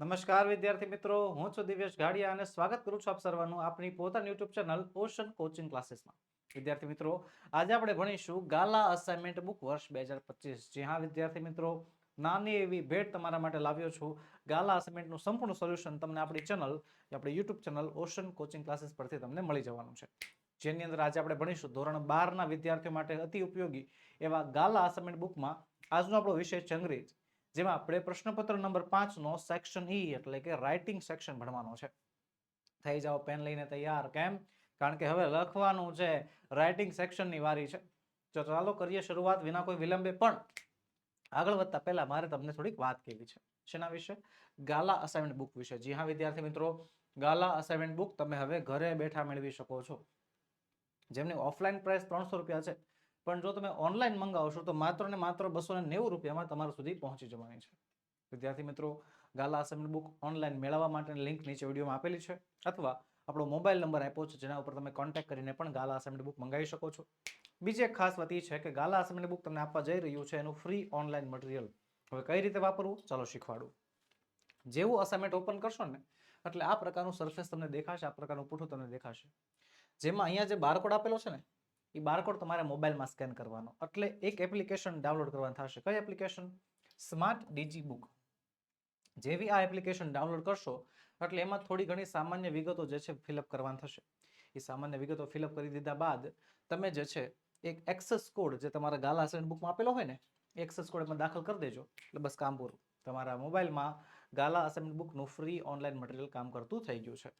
નમસ્કાર વિદ્યાર્થી મિત્રો, હું છું દિવ્યેશ ગાડિયા અને સ્વાગત કરું છું આપ સર્વનું આપણી પોતાની યુટ્યુબ ચેનલ ઓશન કોચિંગ ક્લાસીસમાં વિદ્યાર્થી મિત્રો, આજે આપણે ભણીશું ગાલા અસાઇનમેન્ટ બુક વર્ષ બે હજાર પચીસ. જી હા વિદ્યાર્થી મિત્રો, નાની એવી ભેટ તમારા માટે લાવ્યો છું. ગાલા અસાઇનમેન્ટનું સંપૂર્ણ સોલ્યુશન તમને આપણી ચેનલ આપણી YouTube channel Ocean Coaching Classes પરથી તમને મળી જવાનું છે. જેની અંદર આજે આપણે ભણીશું ધોરણ બારના વિદ્યાર્થીઓ માટે અતિ ઉપયોગી એવા ગાલા અસાઇનમેન્ટ બુકમાં આજનો આપણો વિષય છે અંગ્રેજ જેમાં આપણે પ્રશ્નપત્ર નંબર પાંચનો સેક્શન ઈ એટલે કે રાઇટિંગ સેક્શન ભણવાનો છે. થઈ જાઓ પેન લઈને તૈયાર, કેમ? કારણ કે હવે લખવાનું છે રાઇટિંગ સેક્શનની વારી છે. તો ચાલો કરીએ શરૂઆત વિના કોઈ વિલંબે, પણ આગળ વધતા પહેલા મારે તમને થોડીક વાત કહેવી છે. શેના વિશે? ગાલા અસાઇનમેન્ટ બુક વિશે. જી હા, વિદ્યાર્થી મિત્રો, ગાલા અસાઇનમેન્ટ બુક તમે હવે ઘરે બેઠા મેળવી શકો છો. જેમની ઓફલાઈન પ્રાઇસ ત્રણસો રૂપિયા છે. પણ જો તમે ઓનલાઈન મંગાવશો તો માત્ર ને માત્ર બસો ને નેવું રૂપિયામાં તમારા સુધી પહોંચી જવાની છે. વિદ્યાર્થી મિત્રો, ગાલા અસાઇનમેન્ટ બુક ઓનલાઈન મેળવવા માટેની લિંક નીચે વિડીયોમાં આપેલી છે અથવા આપણો મોબાઈલ નંબર આપ્યો છે જેના ઉપર તમે કોન્ટેક્ટ કરીને પણ ગાલા અસાઇનમેન્ટ બુક મંગાવી શકો છો. બીજી એક ખાસ વાત એ છે કે ગાલા અસાઇનમેન્ટ બુક તમને આપવા જઈ રહ્યું છે એનું ફ્રી ઓનલાઈન મટીરિયલ હવે કઈ રીતે વાપરવું? ચાલો શીખવાડું. જેવું અસાઇનમેન્ટ ઓપન કરશો ને, એટલે આ પ્રકારનું સરફેસ તમને દેખાશે, આ પ્રકારનું પૂઠું તમને દેખાશે. જેમાં અહીંયા જે બારકોડ આપેલો છે ને એ બારકોડ તમારે મોબાઈલમાં સ્કેન કરવાનો. એટલે એક એપ્લિકેશન ડાઉનલોડ કરવાની થશે. કઈ એપ્લિકેશન સ્માર્ટ ડીજી બુક જેવી આ એપ્લિકેશન ડાઉનલોડ કરશો, એટલે એમાં થોડી ઘણી સામાન્ય વિગતો જે છે ફિલઅપ કરવાની થશે. એ સામાન્ય વિગતો ફિલઅપ કરી દીધા બાદ, તમે જે છે એક એક્સેસ કોડ જે તમારા ગાલા અસાઇનમેન્ટ બુકમાં આપેલો હોય ને એક્સેસ કોડ એમાં દાખલ કરી દેજો. એટલે બસ કામ પૂરું. તમારા મોબાઈલમાં ગાલા અસાઇનમેન્ટ બુકનું ફ્રી ઓનલાઈન મટીરિયલ કામ કરતું થઈ ગયું છે.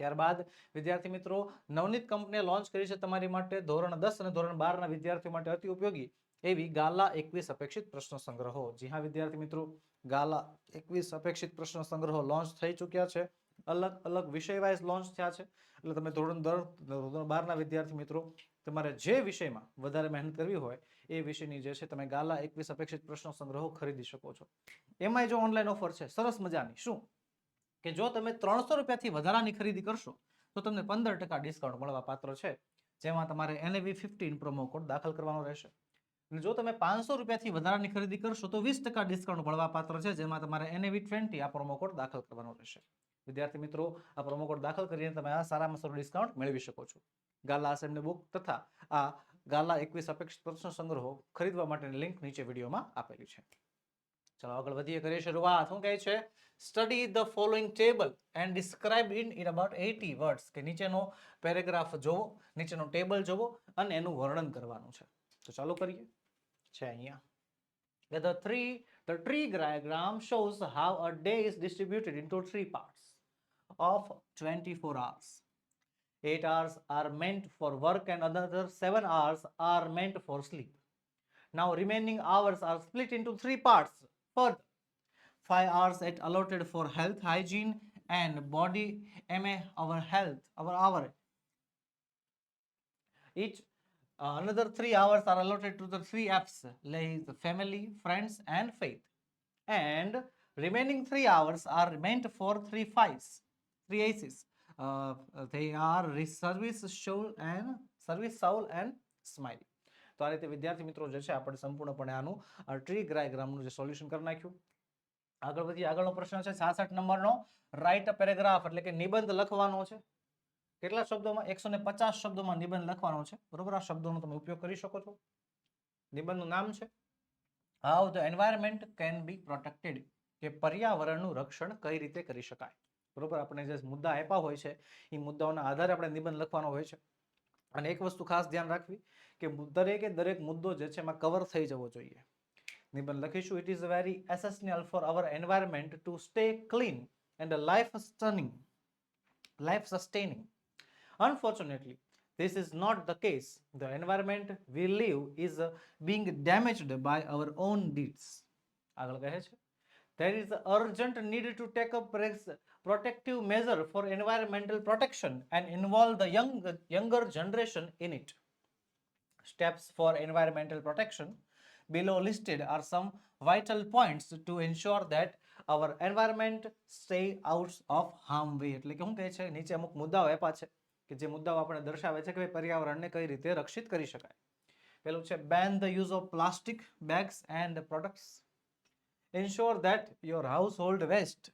ત્યારબાદ વિદ્યાર્થી મિત્રો, નવનીત કંપનીએ લોન્ચ કરી છે તમારી માટે ધોરણ દસ અને ધોરણ બારના વિદ્યાર્થીઓ માટે અતિ ઉપયોગી એવી ગાલા એકવીસ અપેક્ષિત પ્રશ્ન સંગ્રહો. જી હા, વિદ્યાર્થી મિત્રો, ગાલા એકવીસ અપેક્ષિત પ્રશ્ન સંગ્રહો લોન્ચ થઈ ચૂક્યા છે. અલગ અલગ વિષય વાઇઝ લોન્ચ થયા છે. એટલે તમે ધોરણ દર, ધોરણ બારના વિદ્યાર્થી મિત્રો, તમારે જે વિષયમાં વધારે મહેનત કરવી હોય, એ વિષયની જે છે તમે ગાલા એકવીસ અપેક્ષિત પ્રશ્નો સંગ્રહો ખરીદી શકો છો. એમાંય જો ઓનલાઈન ઓફર છે, સરસ મજાની. શું? કે જો તમે ત્રણસો રૂપિયાથી વધારાની ખરીદી કરશો, તો તમને પંદર ટકા ડિસ્કાઉન્ટ મળવા પાત્ર છે, જેમાં તમારે એનએવી ફિફ્ટીન પ્રોમો કોડ દાખલ કરવાનો રહેશે. અને જો તમે પાંચસો રૂપિયાથી વધારાની ખરીદી કરશો, તો વીસ ટકા ડિસ્કાઉન્ટ મળવા પાત્ર છે, જેમાં તમારે એનએવી ટ્વેન્ટી આ પ્રોમો કોડ દાખલ કરવાનો રહેશે. વિદ્યાર્થી મિત્રો, આ પ્રોમો કોડ દાખલ કરીને તમે આ સારામાં સારું ડિસ્કાઉન્ટ મેળવી શકો છો. ગાલા અસેમ્બલી બુક તથા આ ગાલા એકવીસ અપેક્ષિત પ્રશ્ન સંગ્રહો ખરીદવા માટેની લિંક નીચે વિડીયોમાં આપેલી છે. ચલો આગળ વધીએ કરીએ શરૂઆત શું કહે છે study the following table and describe in in about eighty words કે નીચેનો પેરેગ્રાફ જોવો નીચેનો ટેબલ જોવો અને એનું વર્ણન કરવાનું છે તો ચાલો કરીએ છે અહીંયા the three the tree diagram shows how a day is distributed into three parts of 24 hours 8 hours are meant for work and another 7 hours are meant for sleep now remaining hours are split into three parts further 5 hours at allotted for health hygiene and body ma our health our our each uh, another three hours are allotted to the three F's, like the family, friends, and faith. And remaining three hours are meant for three fives, three aces. Uh, they are re- service, soul, and service, soul, and smile. તો આ રીતે વિદ્યાર્થી મિત્રો જે છે, આપણે સંપૂર્ણપણે આનું ટ્રી ગ્રાયગ્રામનું જે સોલ્યુશન કરી નાખ્યું. આગળ વધી આગળનો પ્રશ્ન છે છાસઠ નંબરનો. રાઇટ પેરેગ્રાફ એટલે કે નિબંધ લખવાનો છે. કેટલા શબ્દોમાં? એકસો ને પચાસ શબ્દોમાં નિબંધ લખવાનો છે. બરોબર? આ શબ્દોનો તમે ઉપયોગ કરી શકો છો. નિબંધનું નામ છે. How the environment can be protected કે પર્યાવરણનું રક્ષણ કઈ રીતે કરી શકાય? બરોબર? આપણે જે મુદ્દા આપ્યા હોય છે એ મુદ્દાઓના આધારે આપણે નિબંધ લખવાનો હોય છે. અને એક વસ્તુ ખાસ ધ્યાન રાખવી કે દરેકે દરેક મુદ્દો જે છે એમાં કવર થઈ જવો જોઈએ નિબંધ લખીશું it is very essential for our environment to stay clean and life sustaining life sustaining. Unfortunately, this is not the case. The environment we live is uh, being damaged by our own deeds. આગળ કહે છે There is urgent need to take up protective measure for environmental protection and involve the young, younger generation in it. Steps for environmental protection below listed are some vital points to ensure that our environment stay out of harm way એટલે કે શું કહે છે નીચે અમુક મુદ્દાઓ આપ્યા છે કે જે મુદ્દાઓ આપણે દર્શાવે છે કે ભાઈ પર્યાવરણને કઈ રીતે રક્ષિત કરી શકાય પેલું છે ban the use of plastic bags and products ensure your household waste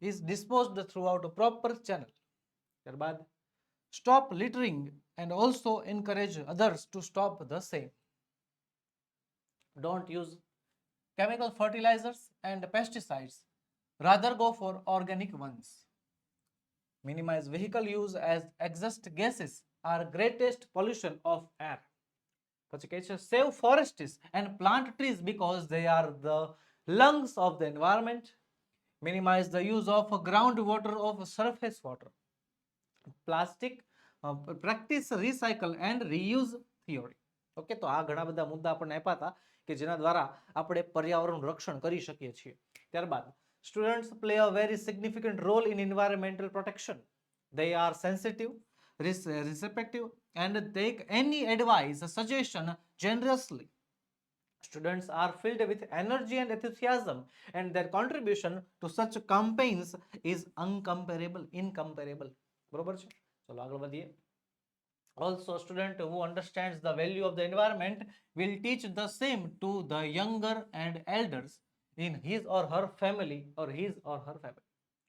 is disposed throughout a proper channel ત્યારબાદ stop littering and also encourage others to stop the same don't use chemical fertilizers and pesticides rather go for organic ones minimize vehicle use as exhaust gases are greatest pollution of air પછી કહે છે save forests and plant trees because they are the lungs of the environment minimize the use of groundwater of surface water plastic uh, practice recycle and reuse theory okay તો આ ઘણા બધા મુદ્દા આપણને આપ્યા હતા કે જેના દ્વારા આપણે પર્યાવરણનું રક્ષણ કરી શકીએ છીએ ત્યારબાદ students play a very significant role in environmental protection they are sensitive res- receptive and take any advice suggestion generously students are filled with energy and enthusiasm and their contribution to such campaigns is uncomparable incomparable બરોબર છે ચલો આગળ વધીએ also student who understands the value of the environment will teach the same to the younger and elders in his or her family or his or her family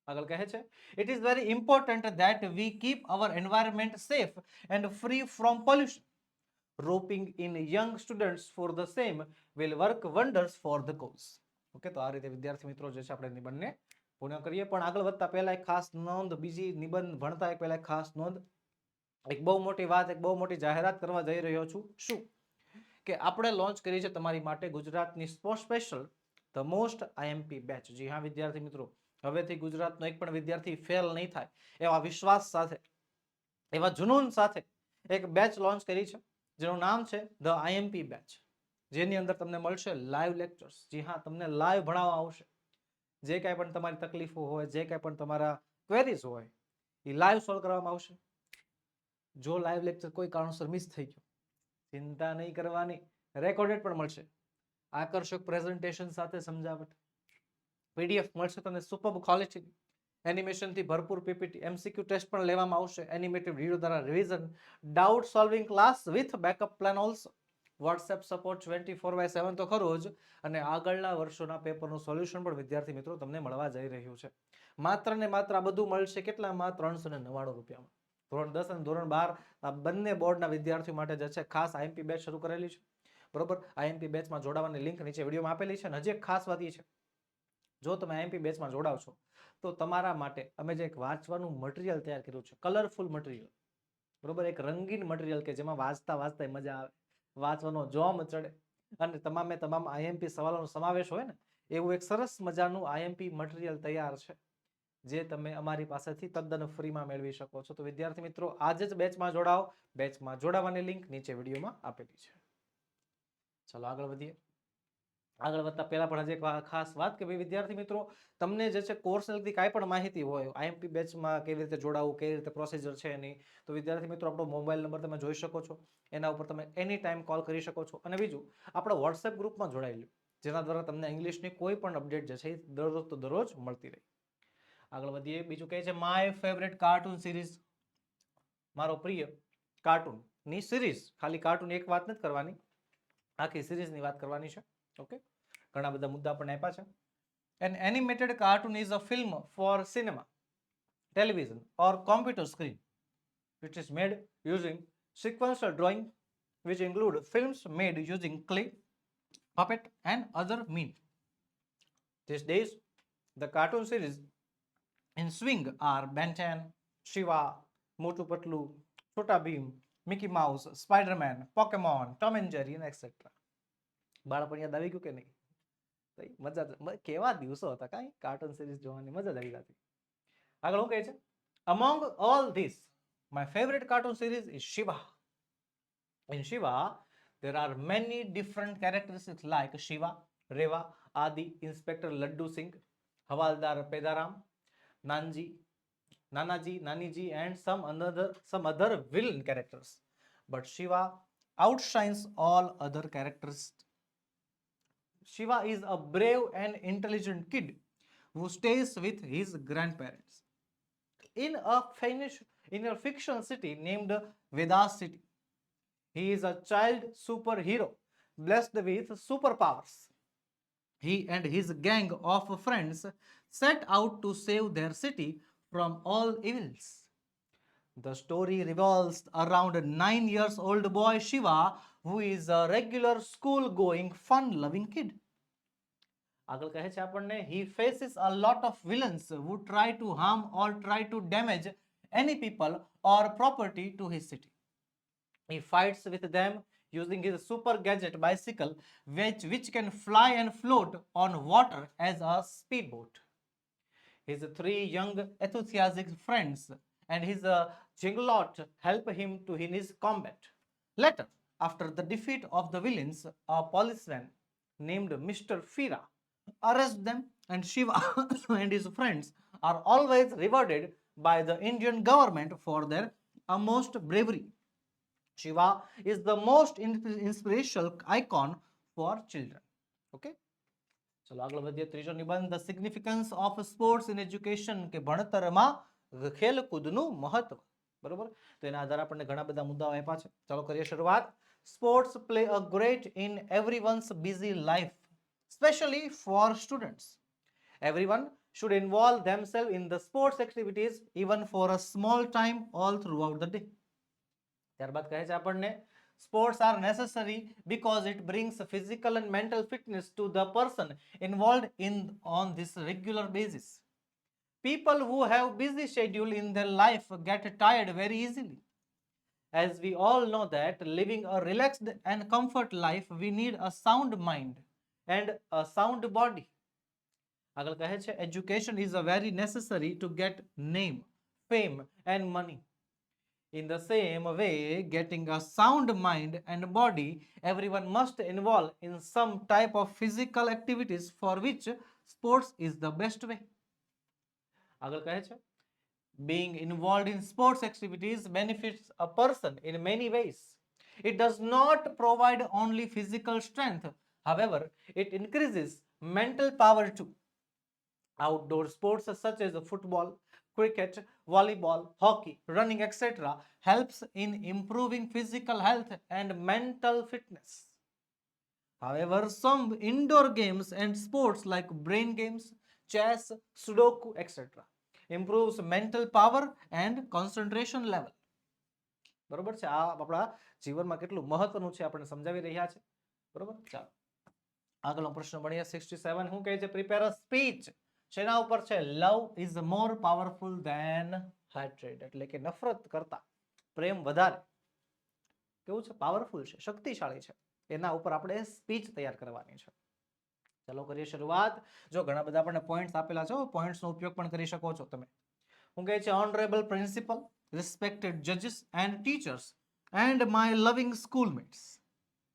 આગળ કહે છે it is very important that we keep our environment safe and free from pollution Roping in young students for the same will work wonders for the course okay તો આ રીતે વિદ્યાર્થી મિત્રો જે છે આપણે નિબંધને પૂર્ણ કરીએ. પણ આગળ વધતા પહેલા એક ખાસ નોંધ, બીજી નિબંધ ભણતા એક પહેલા ખાસ નોંધ. એક બહુ મોટી વાત, એક બહુ મોટી જાહેરાત કરવા જઈ રહ્યો છું. શું? કે આપણે લોન્ચ કરી છે તમારી માટે ગુજરાતની special the most IMP batch જી હા, વિદ્યાર્થી મિત્રો. હવેથી ગુજરાતનો એક પણ વિદ્યાર્થી ફેલ નહીં થાય. એવા વિશ્વાસ સાથે, એવા જુનૂન સાથે એક બેચ લોન્ચ કરી છે. જેનું નામ છે ધ આઈએમપી બેચ. જેની અંદર તમને મળશે લાઈવ લેક્ચર્સ જી હા, તમને લાઈવ ભણાવવા આવશે. જે કાંઈ પણ તમારી તકલીફો હોય, જે કાંઈ પણ તમારા ક્વેરીઝ હોય, એ લાઈવ સોલ્વ કરવામાં આવશે. જો લાઈવ લેક્ચર કોઈ કારણોસર મિસ થઈ ગયો, ચિંતા નહીં કરવાની રેકોર્ડેડ પણ મળશે. આકર્ષક પ્રેઝન્ટેશન સાથે સમજાવટ. પીડીએફ મળશે તમને સુપર ક્વોલિટી એનિમેશનથી ભરપૂર પીપીટી એમસીક્યુ ટેસ્ટ પણ લેવામાં આવશે. એનિમેટેડ વીડિયો દ્વારા revision doubt solving class with backup plan also WhatsApp support twenty four by seven તો ખરો જ. અને આગળના વર્ષોના પેપરનું સોલ્યુશન પણ વિદ્યાર્થી મિત્રો તમને મળવા જઈ રહ્યું છે. માત્ર ને માત્ર આ બધું મળશે કેટલામાં ત્રણસો ને નવ્વાણું રૂપિયામાં. ધોરણ દસ અને ધોરણ બાર આ બંને બોર્ડના વિદ્યાર્થીઓ માટે જે છે ખાસ આઈએમપી બેચ શરૂ કરેલી છે. બરોબર? આઈએમપી બેચમાં જોડાવાની લિંક નીચે વિડીયોમાં આપેલી છે અને હજી એક ખાસ વાત છે. જો તમે આઈએમપી બેચમાં જોડાવ છો તો તમારા માટે અમે જે એક વાંચવાનું મટીરિયલ તૈયાર કર્યું છે કલરફુલ મટીરિયલ બરોબર? એક રંગીન મટીરિયલ કે જેમાં વાંચતા વાંચતા મજા આવે, વાંચવાનો જોમ ચડે. અને તમામે તમામ આઈએમપી સવાલોનો સમાવેશ હોય ને, એવું એક સરસ મજાનું આઈએમપી મટીરિયલ તૈયાર છે, જે તમે અમારી પાસેથી તદ્દન ફ્રીમાં મેળવી શકો છો. તો વિદ્યાર્થી મિત્રો, આજે જ બેચમાં જોડાઓ. બેચમાં જોડાવાની લિંક નીચે વિડીયોમાં આપેલી છે. ચલો આગળ વધીએ. આગળ વધતા પહેલા પણ હજી એક ખાસ વાત કે ભાઈ, વિદ્યાર્થી મિત્રો, તમને જે છે કોર્સને લગતી કાંઈ પણ માહિતી હોય આઈએમપી બેચમાં કેવી રીતે જોડાવું, કેવી રીતે પ્રોસીજર છે એની, તો વિદ્યાર્થી મિત્રો, આપણો મોબાઈલ નંબર તમે જોઈ શકો છો. એના ઉપર તમે એની ટાઈમ કોલ કરી શકો છો. અને બીજું, આપણે વોટ્સએપ ગ્રુપમાં જોડાઈ લો જેના દ્વારા તમને ઇંગ્લિશની કોઈ પણ અપડેટ જે છે એ દરરોજ તો દરરોજ મળતી રહી. આગળ વધીએ. બીજું કહે છે માય ફેવરેટ કાર્ટૂન સિરીઝ મારો પ્રિય કાર્ટૂનની સિરીઝ ખાલી કાર્ટૂન એક વાત નથી કરવાની. આખી સિરીઝની વાત કરવાની છે. ઓકે ઘણા બધા મુદ્દા પણ આપ્યા છે an animated cartoon is a film for cinema television or computer screen which is made using sequential drawing which include films made using clay puppet and other means these days the cartoon series in swing are Ben 10, Shiva, Motu Patlu, Chota Bheem, Mickey Mouse, Spider-Man, Pokemon, Tom and Jerry, and etc. બાળપણ યાદ આવી ગયું કે નહીં તઈ મજા જ- મ- કેવા દિવસો હતા કાંઈ કાર્ટૂન સિરીઝ જોવાની મજા જ આવી જતી આગળ શું કહે છે among all these my favorite cartoon series is Shiva in Shiva there are many different characteristics like Shiva, Reva, Adi, Inspector Laddu Singh, Havaldar Pedaram, Nanji, Nanaji, Naniji, and some another some other villain characters. But Shiva outshines all other characters. Shiva is a brave and intelligent kid who stays with his grandparents in a Finnish in a fictional city named Vedas City. He is a child superhero blessed with superpowers. he and his gang of friends set out to save their city from all evils. The story revolves around a nine years old boy Shiva, who is a regular school going, fun loving kid. આગળ કહે છે આપણને he faces a lot of villains who try to harm or try to damage any people or property to his city. He fights with them using his super gadget bicycle, which, which can fly and float on water as a speedboat. His three young enthusiastic friends and his uh, jinglot help him to in his combat. Later, after the defeat of the villains, a policeman named Mr. Fira arrests them, and Shiva and his friends are always rewarded by the Indian government for their utmost bravery. Shiva is the most inspirational icon for children. Okay? ચલો આગળ વધીએ ત્રીજો નિબંધ the significance of sports in education કે ભણતરમાં ખેલકૂદનું મહત્વ બરોબર તો એના આધારે આપણને ઘણા બધા મુદ્દાઓ આપ્યા છે ચાલો કરીએ શરૂઆત sports play a great in every one's busy life specially for students everyone should involve themselves in the sports activities even for a small time all throughout the day ત્યારબાદ કહે છે આપણને sports are necessary because it brings physical and mental fitness to the person involved in on this regular basis people who have busy schedule in their life get tired very easily as we all know that living a relaxed and comfort life we need a sound mind and a sound body આગળ કહે છે education is a very necessary to get name fame and money in the same way getting a sound mind and body everyone must involve in some type of physical activities for which sports is the best way આગળ કહે છે being involved in sports activities benefits a person in many ways. It does not provide only physical strength. However it increases mental power too. Outdoor sports such as football cricket volleyball hockey running etc helps in improving physical health and mental fitness. However some indoor games and sports like brain games chess sudoku etc improves mental power and concentration level બરોબર છે? આ આપણા જીવનમાં કેટલું મહત્વનું છે આપણે સમજાવી રહ્યા છે. બરોબર? ચાલો. આગળનો પ્રશ્ન ભણીએ. 67 શું કહે છે? પ્રિપેર અ સ્પીચ શેના ઉપર છે? Love is more powerful than hatred એટલે કે નફરત કરતા. પ્રેમ વધારે. કેવું છે? પાવરફુલ છે. શક્તિશાળી છે. એના ઉપર આપણે સ્પીચ તૈયાર કરવાની છે. ચાલો કરીએ શરૂઆત. જો ઘણા બધા આપણને પોઈન્ટ્સ આપેલા છે પોઈન્ટ્સનો ઉપયોગ પણ કરી શકો છો તમે. હું કહે છે honourable principal respected જજીસ and teachers and my loving schoolmates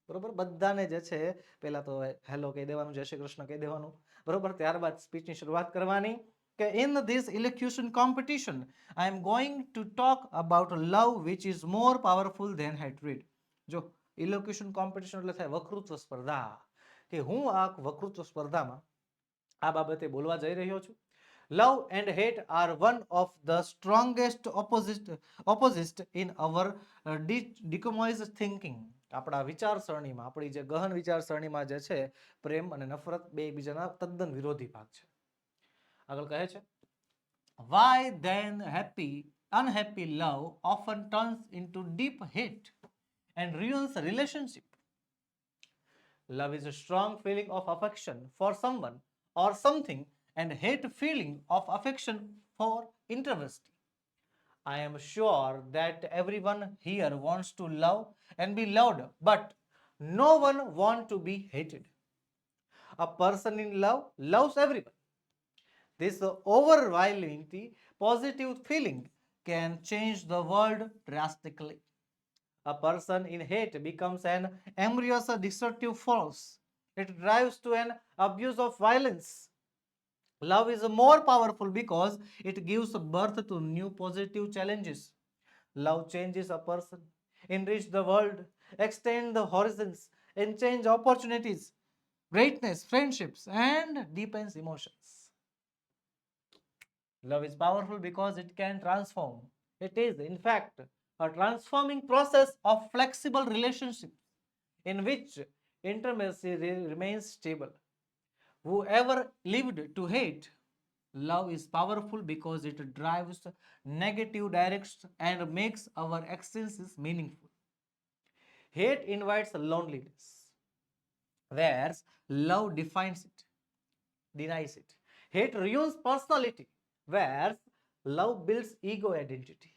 બરોબર? બધાને જે છે, પહેલા તો હેલો કહી દેવાનું, જય શ્રી કૃષ્ણ કહી દેવાનું. બરોબર? ત્યારબાદ સ્પીચની શરૂઆત કરવાની કે in this elocution competition I am going to talk about love which is more powerful than hatred જો ઇલોક્યુશન કોમ્પિટિશન એટલે થાય વકૃત્વ સ્પર્ધા. કે હું આ વક્તૃત્વ સ્પર્ધામાં આ બાબતે બોલવા જઈ રહ્યો છું. Love and hate are one of the strongest opposite opposite in our dichotomous thinking આપણા વિચારસરણીમાં આપણી જે ગહન વિચારસરણીમાં જે છે, પ્રેમ અને નફરત બે બીજાના તદ્દન વિરોધી ભાગ છે. આગળ કહે છે why then happy unhappy love often turns into deep hate and ruins relationship? Love is a strong feeling of affection for someone or something and hate feeling of affection for interest. I am sure that everyone here wants to love and be loved, but no one wants to be hated. A person in love loves everyone. This overwhelming positive feeling can change the world drastically. A person in hate becomes an embryos destructive force. It drives to an abuse of violence. Love is more powerful because it gives birth to new positive challenges. Love changes a person, enrich the world, extend the horizons, and change opportunities, greatness, friendships, and deepens emotions. Love is powerful because it can transform. It is, in fact, a transforming process of flexible relationships in which intimacy re- remains stable. whoever lived to hate love is powerful because it drives negative directions and makes our existences meaningful. Hate invites loneliness. Whereas love defines it denies it. Hate ruins personality. Whereas love builds ego identity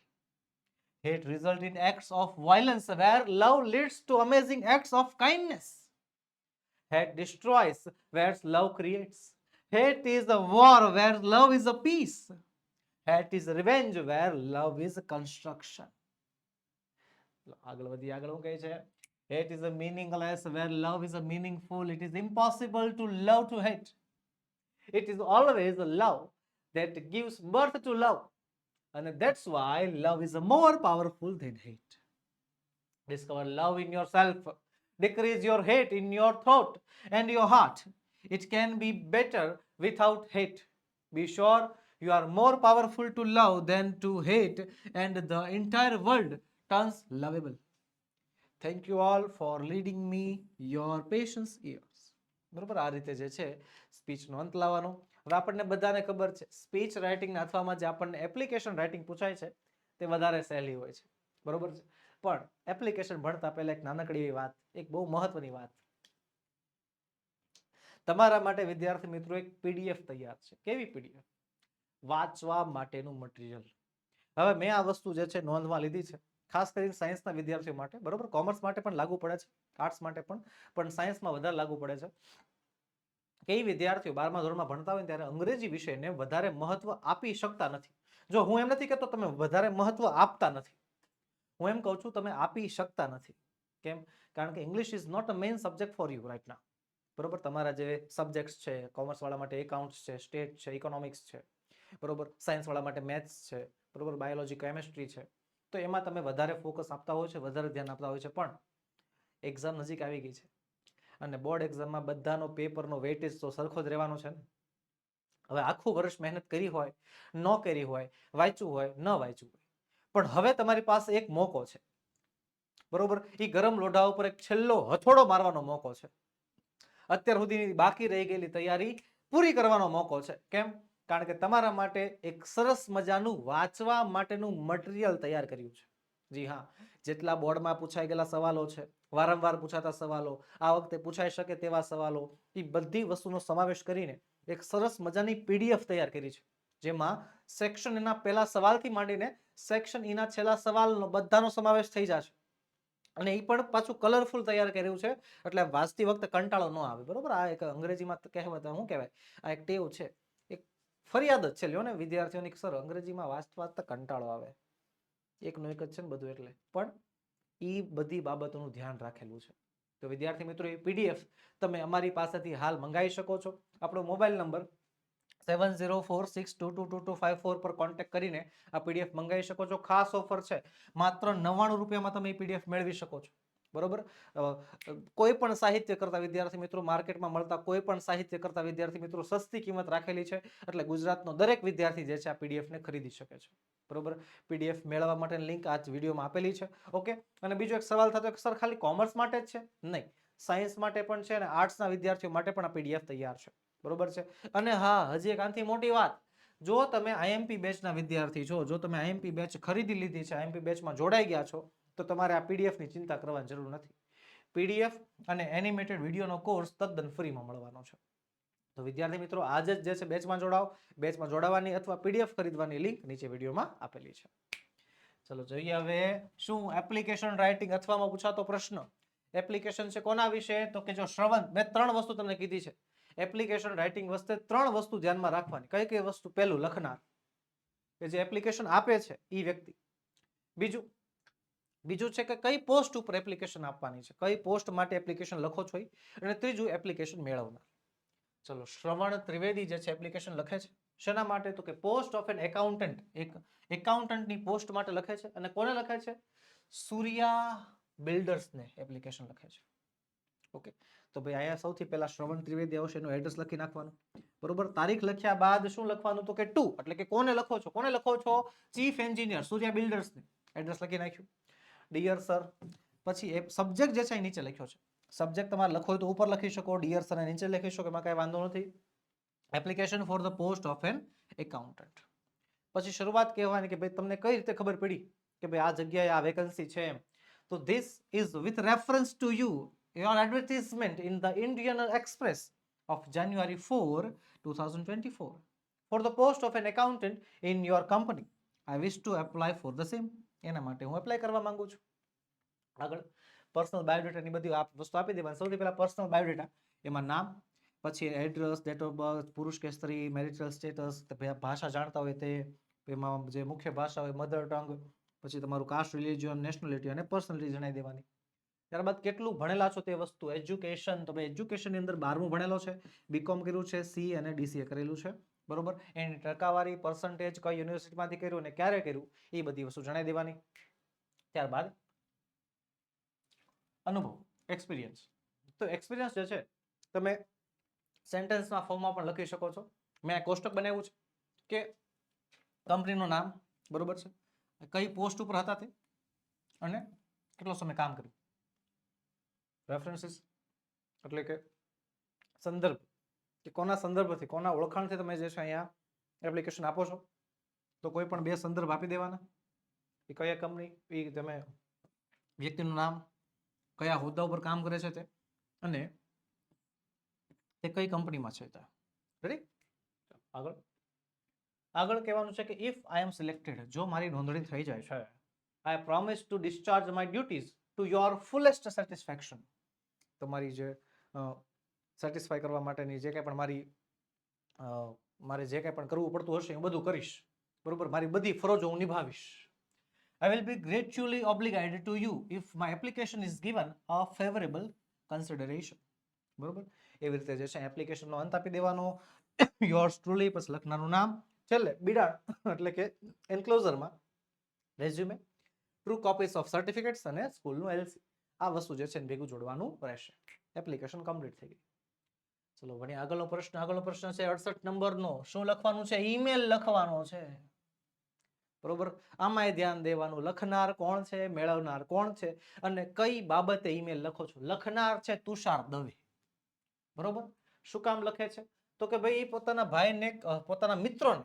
hate results in acts of violence where love leads to amazing acts of kindness hate destroys where love creates hate is a war where love is a peace hate is revenge where love is construction આગળ વધી આગળ શું કહે છે hate is a meaningless where love is a meaningful it is impossible to love to hate it is always love that gives birth to love and that's why love is more powerful than hate discover love in yourself decrease your hate in your thought and your heart it can be better without hate be sure you are more powerful to love than to hate and the entire world turns lovable thank you all for leading me your patience ears બરોબર આ રીતે જે છે સ્પીચનો અંત લાવવાનો હવે આપણને બધાને ખબર છે સ્પીચ રાઇટિંગ અથવામાં જે આપણને એપ્લિકેશન રાઇટિંગ પૂછાય છે, તે વધારે સહેલી હોય છે. બરોબર છે? પણ એપ્લિકેશન ભણતા પહેલા એક નાનકડી એવી વાત, એક બહુ મહત્વની વાત. તમારા માટે વિદ્યાર્થી મિત્રો એક પીડીએફ તૈયાર છે. કેવી પીડીએફ વાંચવા માટેનું મટીરિયલ હવે મેં આ વસ્તુ જે છે નોંધવા લીધી છે. ખાસ કરીને સાયન્સના વિદ્યાર્થીઓ માટે. બરોબર? કોમર્સ માટે પણ લાગુ પડે છે. આર્ટ્સ માટે પણ. પણ સાયન્સમાં વધારે લાગુ પડે છે. કે એ વિદ્યાર્થીઓ બારમા ધોરણમાં ભણતા હોય ત્યારે અંગ્રેજી વિષયને વધારે મહત્વ આપી શકતા નથી. જો હું એમ નથી કહેતો તમે વધારે મહત્વ આપતા નથી. હું એમ કહું છું તમે આપી શકતા નથી. કેમ? કારણ કે English is not a main subject for you right ના બરોબર? તમારા જે સબ્જેક્ટ્સ છે કોમર્સવાળા માટે એકાઉન્ટ્સ છે સ્ટેટ છે ઇકોનોમિક્સ છે. બરોબર? સાયન્સવાળા માટે મેથ્સ છે. બરોબર? બાયોલોજી કેમેસ્ટ્રી છે. તો એમાં તમે વધારે ફોકસ આપતા હોય છે, વધારે ધ્યાન આપતા હોય છે. પણ એક્ઝામ નજીક આવી ગઈ છે. અને બોર્ડ એક્ઝામમાં બધાનો પેપરનો વેટેજ તો સરખો જ રહેવાનો છે ને? હવે આખું વર્ષ મહેનત કરી હોય, ન કરી હોય, વાંચ્યું હોય, ન વાંચ્યું હોય, પણ હવે તમારી પાસે એક મોકો છે. બરોબર? એ ગરમ લોઢા ઉપર એક છેલ્લો હથોડો મારવાનો મોકો છે. અત્યાર સુધીની બાકી રહી ગયેલી તૈયારી પૂરી કરવાનો મોકો છે. કેમ? કારણ કે તમારા માટે એક સરસ મજાનું વાંચવા માટેનું મટીરિયલ તૈયાર કર્યું છે. જી હા. જેટલા બોર્ડમાં પૂછાઈ ગયેલા સવાલો છે, વારંવાર પૂછાતા સવાલો, આ વખતે પૂછાઈ શકે તેવા સવાલો એ બધી વસ્તુનો સમાવેશ કરીને એક સરસ મજાની પીડીએફ તૈયાર કરી છે. જેમાં સેક્શન એના પહેલા સવાલથી માંડીને સેક્શન એના છેલ્લા સવાલનો, બધાનો સમાવેશ થઈ જશે. અને એ પણ પાછું કલરફુલ તૈયાર કર્યું છે, એટલે વાંચતી વખતે કંટાળો ન આવે. બરોબર? આ એક અંગ્રેજીમાં કહેવત, શું કહેવાય? આ એક ટેવ છે. એક ફરિયાદ જ છે, લ્યો ને, વિદ્યાર્થીઓની સર, અંગ્રેજીમાં વાંચતા વાંચતા કંટાળો આવે. એકનું એક જ છે ને બધું એટલે. પણ એ બધી બાબતોનું ધ્યાન રાખેલું છે. તો વિદ્યાર્થી મિત્રો, એ પીડીએફ તમે અમારી પાસેથી હાલ મંગાવી શકો છો. આપણો mobile number seven zero four six two two two two five four પર કોન્ટેક્ટ કરીને આ પીડીએફ મંગાવી શકો છો. ખાસ ઓફર છે. માત્ર નવ્વાણું રૂપિયામાં તમે એ પીડીએફ મેળવી શકો છો. બરોબર? કોઈ પણ સાહિત્ય કરતા વિદ્યાર્થી મિત્રો, માર્કેટમાં મળતા કોઈ પણ સાહિત્ય કરતા વિદ્યાર્થી મિત્રો, સસ્તી કિંમત રાખેલી છે. એટલે ગુજરાતનો દરેક વિદ્યાર્થી જે છે, આ પીડીએફને ખરીદી શકે છે. બરોબર? પીડીએફ મેળવવા માટેની લિંક આ જ વિડીયોમાં આપેલી છે. ઓકે અને બીજો એક સવાલ થતો કે સર, ખાલી કોમર્સ માટે જ છે? નહીં. સાયન્સ માટે પણ છે અને આર્ટ્સના વિદ્યાર્થીઓ માટે પણ આ પીડીએફ તૈયાર છે. બરોબર છે? અને હા, હજી એક આનાથી મોટી વાત. જો તમે આઈએમપી બેચના વિદ્યાર્થી છો, જો તમે આઈએમપી બેચ ખરીદી લીધી છે આઈએમપી બેચમાં જોડાઈ ગયા છો, તો તમારે આ પીડીએફની ચિંતા કરવાની જરૂર નથી. પીડીએફ અને એનિમેટેડ વિડીયોનો કોર્સ તદ્દન ફ્રીમાં મળવાનો છે. તો વિદ્યાર્થી મિત્રો, આજે જ જે છે બેચમાં જોડાઓ. બેચમાં જોડાવાની અથવા પીડીએફ ખરીદવાની લિંક નીચે વિડીયોમાં આપેલી છે. ચલો જોઈએ હવે શું એપ્લિકેશન રાઇટિંગ અથવામાં પૂછાતો પ્રશ્ન. એપ્લિકેશન છે કોના વિશે? તો કે જો શ્રવણ, મેં ત્રણ વસ્તુ તમને કીધી છે. એપ્લિકેશન રાઇટિંગ વખતે ત્રણ વસ્તુ ધ્યાનમાં રાખવાની. કઈ કઈ વસ્તુ પહેલું લખનાર? કે જે એપ્લિકેશન આપે છે એ વ્યક્તિ. બીજું? બીજું છે કે કઈ પોસ્ટ ઉપર એપ્લિકેશન આપવાની છે? કઈ પોસ્ટ માટે એપ્લિકેશન લખો છો. અને ત્રીજું એપ્લિકેશન મેળવનાર. ચલો, શ્રવણ ત્રિવેદી જે છે એપ્લિકેશન લખે છે? શેના માટે? તો કે પોસ્ટ ઓફ એન એકાઉન્ટન્ટ એક એકાઉન્ટન્ટની પોસ્ટ માટે લખે છે. અને કોને લખે છે? સૂર્યા બિલ્ડર્સને એપ્લિકેશન લખે છે. ઓકે. તો ભાઈ, અહીંયા સૌથી પહેલા શ્રવણ ત્રિવેદી આવશે, એનું એડ્રેસ લખી નાખવાનું. બરોબર? તારીખ લખ્યા બાદ શું લખવાનું? તો કે ટુ એટલે કે કોને લખો છો? કોને લખો છો? ચીફ એન્જિનિયર સૂર્યા બિલ્ડર્સને. એડ્રેસ લખી નાખ્યું. ડિયર સર પછી એ સબ્જેક્ટ જે છે એ નીચે લખ્યો છે. સબ્જેક્ટ તમારે લખો તો ઉપર લખી શકો ડિયર્સ અને નીચે લખી શકો, એમાં કાંઈ વાંધો નથી. Application for the post of an accountant પછી શરૂઆત કહેવાની કે ભાઈ, તમને કઈ રીતે ખબર પડી કે ભાઈ આ જગ્યાએ આ વેકન્સી છે એમ? તો this is with reference to you your advertisement in the Indian Express of January four two thousand twenty four for the post of an accountant in your company I wish to apply for the same એના માટે હું apply કરવા માંગુ છું. આગળ. Personal બાયોડેટાની બધી વસ્તુ આપી દેવાની. સૌથી પહેલાં પર્સનલ બાયોડેટા એમાં નામ, પછી એડ્રેસ ડેટ ઓફ બર્થ પુરુષ કે સ્ત્રી મેરિટલ સ્ટેટસ ભાષા જાણતા હોય તે, એમાં જે મુખ્ય ભાષા હોય મધર ટંગ પછી તમારું કાસ્ટ રિલિજિયન નેશનાલિટી અને પર્સનાલિટી જણાવી દેવાની. ત્યારબાદ કેટલું ભણેલા છો તે વસ્તુ? એજ્યુકેશન તમે એજ્યુકેશનની અંદર બારમું ભણેલો છે બીકોમ કર્યું છે સી અને ડીસીએ કરેલું છે, બરોબર? એની ટકાવારી પર્સન્ટેજ કઈ યુનિવર્સિટીમાંથી કર્યું અને ક્યારે કર્યું? એ બધી વસ્તુ જણાવી દેવાની. ત્યારબાદ અનુભવ એક્સપિરિયન્સ તો એક્સપિરિયન્સ જે છે, તમે સેન્ટેન્સના ફોર્મમાં પણ લખી શકો છો. મેં કોષ્ટક બનાવ્યું છે કે કંપનીનું નામ, બરોબર છે? કઈ પોસ્ટ ઉપર હતા તે? અને કેટલો સમય કામ કર્યું? રેફરન્સીસ એટલે કે સંદર્ભ. કે કોના સંદર્ભથી, કોના ઓળખાણથી તમે જે છે અહીંયા એપ્લિકેશન આપો છો? તો કોઈ પણ બે સંદર્ભ આપી દેવાના. એ કયા કંપની એ તમે વ્યક્તિનું નામ કયા હોદ્દા ઉપર કામ કરે છે તે અને તે કઈ કંપનીમાં છે તે. રેડી આગળ. આગળ કહેવાનું છે કે ઇફ આઈ એમ સિલેક્ટેડ જો મારી નોંધણી થઈ જાય છે I promise to discharge my duties to your fullest satisfaction તમારી જે સેટિસ્ફાય કરવા માટેની જે કંઈ પણ મારી મારે જે કંઈ પણ કરવું પડતું હશે, હું બધું કરીશ. બરોબર? મારી બધી ફરજો હું નિભાવીશ. I will be gratefully obligated to you if my application is given a favorable consideration. બરોબર? એવી રીતે જે છે એપ્લિકેશનનો અંત આપી દેવાનો. યોર્સ ટ્રુલી પછી લખનારનું નામ. છેલ્લે, બિડાણ, એટલે કે એન્ક્લોઝરમાં resume true copies of certificates અને સ્કૂલનું એલસી આ વસ્તુ જે છે એને ભેગું જોડવાનું રહેશે. એપ્લિકેશન કમ્પ્લીટ થઈ ગઈ. ચલો, વળી આગળનો પ્રશ્ન આગળનો પ્રશ્ન છે, અડસઠ નંબરનો. શું લખવાનું છે? ઈમેલ લખવાનો છે. બરોબર? આમાંય ધ્યાન દેવાનું. લખનાર કોણ છે? મેળવનાર કોણ છે? અને કઈ બાબતે ઈમેલ લખો છો? લખનાર છે તુષાર દવે. બરોબર? શું કામ લખે છે? તો કે ભાઈ એ પોતાના ભાઈને પોતાના મિત્રોને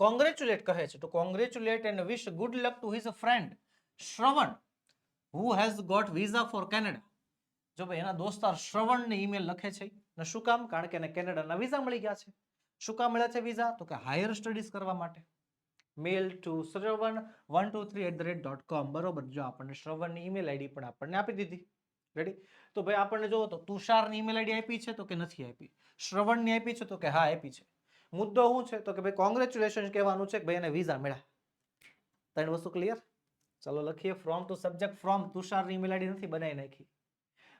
કોંગ્રેચ્યુલેટ કહે છે. તો congratulate and wish good luck to his friend Shravan who has got visa for Canada જો ભાઈ, એના દોસ્તાર શ્રવણને ઈમેલ લખે છે ને શું કામ? કારણ કે એને કેનેડાના વિઝા મળી ગયા છે. શું કામ મળ્યા છે વિઝા તો કે હાયર સ્ટડીઝ કરવા માટે. Mail to Shravan one two three at the rate dot com બરોબર, જો આપણને શ્રવણની ઈમેલ આઈડી પણ આપણને આપી દીધી. રેડી તો ભાઈ આપણને જોવો તો તુષારની ઈમેલ આઈડી આપી છે તો કે નથી આપી? શ્રવણની આપી છે તો કે હા, આપી છે. મુદ્દો શું છે? તો કે ભાઈ કોંગ્રેચ્યુલેશન કહેવાનું છે કે ભાઈ એને વિઝા મળ્યા. ત્રણ વસ્તુ ક્લિયર ચાલો લખીએ. ફ્રોમ ટુ સબ્જેક્ટ ફ્રોમ તુષારની ઈમેલ આઈડી નથી બનાવી નાખી.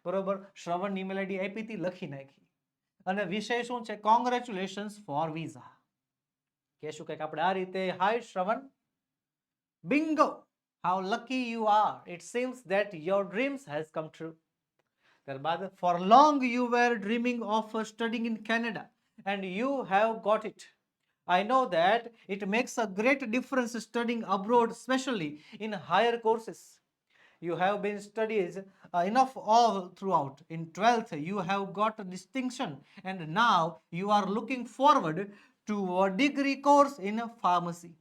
બરોબર? શ્રવણની ઈમેલ આઈડી આપી હતી, લખી નાખી. અને વિષય શું છે? કોંગ્રેચ્યુલેશન્સ ફોર વિઝા કહેશું કંઈક આપણે આ રીતે hi Shravan bingo how lucky you are it seems that your dreams has come true ત્યારબાદ for long you were dreaming of studying in Canada and you have got it I know that it makes a great difference studying abroad, especially in higher courses. You have been studies uh, enough all throughout. In 12th, you have got a distinction, and now you are looking forward to a degree course in pharmacy.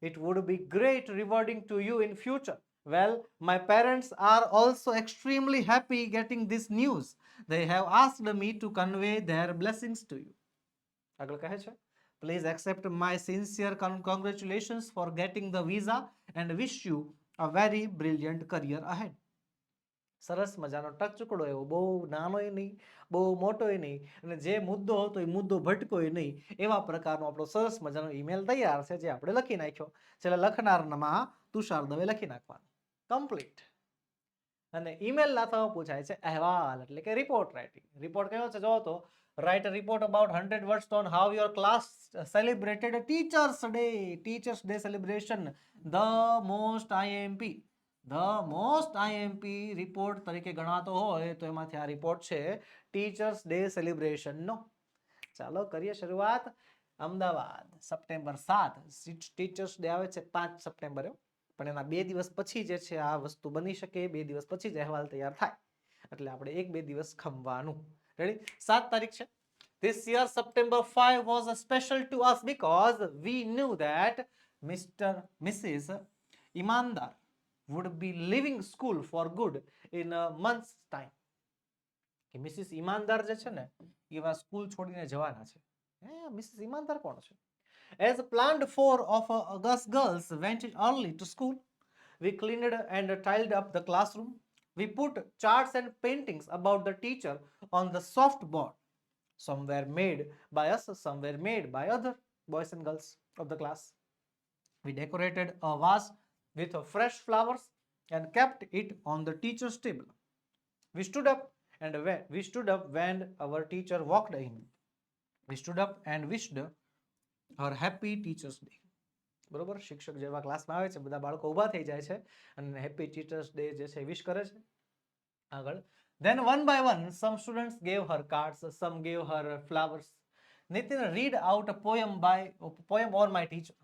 It would be great rewarding to you in future. Well, my parents are also extremely happy getting this news. They have asked me to convey their blessings to you. આગળ કહે છે Please accept my sincere con- congratulations for getting the visa and wish you a very brilliant career ahead. સરસ મજાનો ટચુકડો એવો. બહુ નાનોય નહીં, બહુ મોટોય નહીં અને જે મુદ્દો હતો એ મુદ્દો ભટકોય નહીં એવા પ્રકારનો આપણો સરસ મજાનો ઈમેલ તૈયાર છે જે આપણે લખી નાખ્યો. છેલ્લે લખનારમાં તુષાર દવે લખી નાખવાનું. કમ્પ્લીટ અને ઈમેલ લાથાઓ પૂછાય છે અહેવાલ એટલે કે રિપોર્ટ રાઇટિંગ રિપોર્ટ કયો છે? જો તો, write a report about 100 words on how your class celebrated teachers day. Teachers day celebration. The most imp the most IMP report તરીકે ગણાતો હોય તો એમાંથી આ રિપોર્ટ છે ટીચર્સ ડે સેલિબ્રેશનનો. ચાલો કરીએ શરૂઆત. અમદાવાદ સપ્ટેમ્બર સાત ટીચર્સ ડે આવે છે પાંચ સપ્ટેમ્બરે પણ એના બે દિવસ પછી જે છે આ વસ્તુ બની શકે બે દિવસ પછી જ અહેવાલ તૈયાર થાય. એટલે આપણે એક બે દિવસ ખમવાનું. રેડી સાત તારીખ છે. This year, September 5 was special to us because we knew that Mr. Mrs. Imandar would be leaving school for good in a month's time. કે મિસિસ ઈમાનદાર જે છે ને એવા સ્કૂલ છોડીને જવાના છે હે મિસિસ ઈમાનદાર કોણ છે As planned, four of uh, us girls went early to school. We cleaned and tiled up the classroom. We put charts and paintings about the teacher on the soft board. Some were made by us, some were made by other boys and girls of the class. We decorated a vase with uh, fresh flowers and kept it on the teacher's table. We stood up and when we stood up when our teacher walked in. We stood up and wished her happy teachers day. બરોબર શિક્ષક જેવા ક્લાસમાં આવે છે બધા બાળકો ઊભા થઈ જાય છે અને હેપી ટીચર્સ ડે જે છે વિશ કરે છે આગળ then one by one some students gave her cards some gave her flowers nitin read out a poem by a poem on my teacher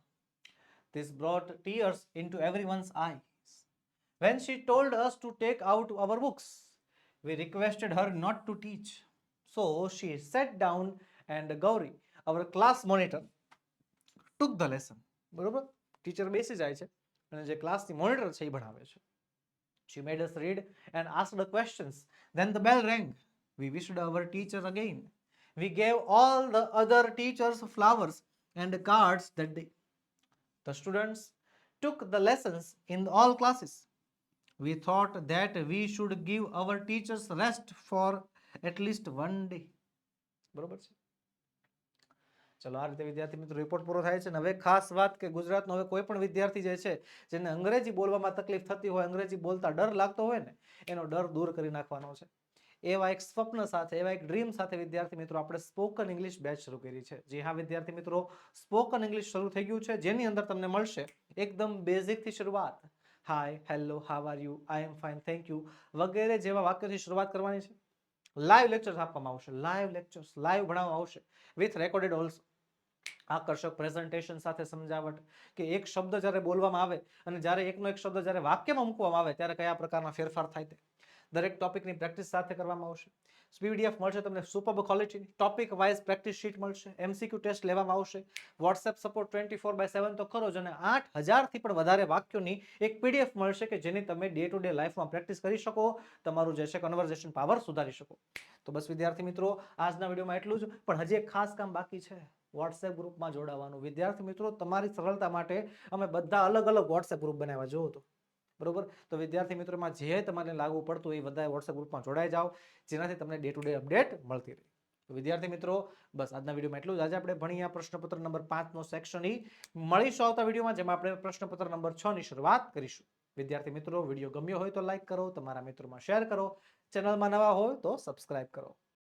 this brought tears into everyone's eyes when she told us to take out our books we requested her not to teach so she sat down and gauri our class monitor took the lesson બરોબર teacher બેસી જાય છે અને જે ક્લાસની monitor છે એ ભણાવે છે she made us read and asked the questions then the bell rang we wished our teacher again we gave all the other teachers flowers and cards that day The students took the lessons in all classes. We thought that we should give our teachers rest for at least one day. બરોબર છે. ચલો, આ રીતે વિદ્યાર્થી મિત્રો report પૂરો થાય છે અને હવે ખાસ વાત કે ગુજરાતનો હવે કોઈ પણ વિદ્યાર્થી જે છે, જેને અંગ્રેજી બોલવામાં તકલીફ થતી હોય, અંગ્રેજી બોલતા ડર લાગતો હોય ને, એનો ડર દૂર કરી નાખવાનો છે. એવા એક સ્વપ્ન સાથે, એવા એક ડ્રીમ સાથે વિદ્યાર્થી મિત્રો આપણે સ્પોકન ઇંગ્લિશ બેચ શરૂ કરી છે. જી હા, વિદ્યાર્થી મિત્રો સ્પોકન ઇંગ્લિશ શરૂ થઈ ગયું છે. જેની અંદર તમને મળશે એકદમ બેઝિકથી શરૂઆત. Hi hello how are you I am fine thank you વગેરે જેવા વાક્યોથી શરૂઆત કરવાની છે. લાઈવ લેક્ચર્સ આપવામાં આવશે. લાઈવ લેક્ચર્સ લાઈવ ભણાવવામાં આવશે. વિથ રેકોર્ડેડ ઓલ્સો આકર્ષક પ્રેઝન્ટેશન સાથે સમજાવટ કે એક શબ્દ જ્યારે બોલવામાં આવે અને જ્યારે એકનો એક શબ્દ જ્યારે વાક્યમાં મૂકવામાં આવે, ત્યારે કયા પ્રકારના ફેરફાર થાય તે. દરેક ટોપિકની પ્રેક્ટિસ સાથે કરવામાં આવશે. પીડીએફ મળશે તમને સુપર ક્વોલિટીની ટોપિક વાઇઝ પ્રેક્ટિસ શીટ મળશે. એમસીક્યુ ટેસ્ટ લેવામાં આવશે. WhatsApp support twenty four by seven તો ખરો જ અને આઠ હજારથી પણ વધારે વાક્યોની એક પીડીએફ મળશે કે જેની તમે ડે ટુ ડે લાઈફમાં પ્રેક્ટિસ કરી શકો. તમારું જે છે કન્વર્ઝેશન પાવર સુધારી શકો. તો બસ વિદ્યાર્થી મિત્રો, આજના વિડીયોમાં એટલું જ. પણ હજી એક ખાસ કામ બાકી છે. વોટ્સએપ ગ્રુપમાં જોડાવાનું. વિદ્યાર્થી મિત્રો, તમારી સરળતા માટે અમે બધા અલગ અલગ વોટ્સએપ ગ્રુપ બનાવ્યા. જોવો તો. બરોબર? તો વિદ્યાર્થી મિત્રોમાં જે તમારે લાગુ પડતું એ બધા વોટ્સએપ ગ્રુપમાં જોડાઈ જાઓ. જેનાથી તમને ડે ટુ ડે અપડેટ મળતી રહે. વિદ્યાર્થી મિત્રો, બસ આજના વિડીયોમાં એટલું જ. આજે આપણે ભણીએ પ્રશ્નપત્ર નંબર પાંચનો સેક્શન ઈ મળીશું આવતા વિડીયોમાં, જેમાં આપણે પ્રશ્નપત્ર નંબર છ ની શરૂઆત કરીશું. વિદ્યાર્થી મિત્રો, વીડિયો ગમ્યો હોય તો લાઇક કરો, તમારા મિત્રોમાં શેર કરો. ચેનલમાં નવા હોય તો સબસ્ક્રાઇબ કરો.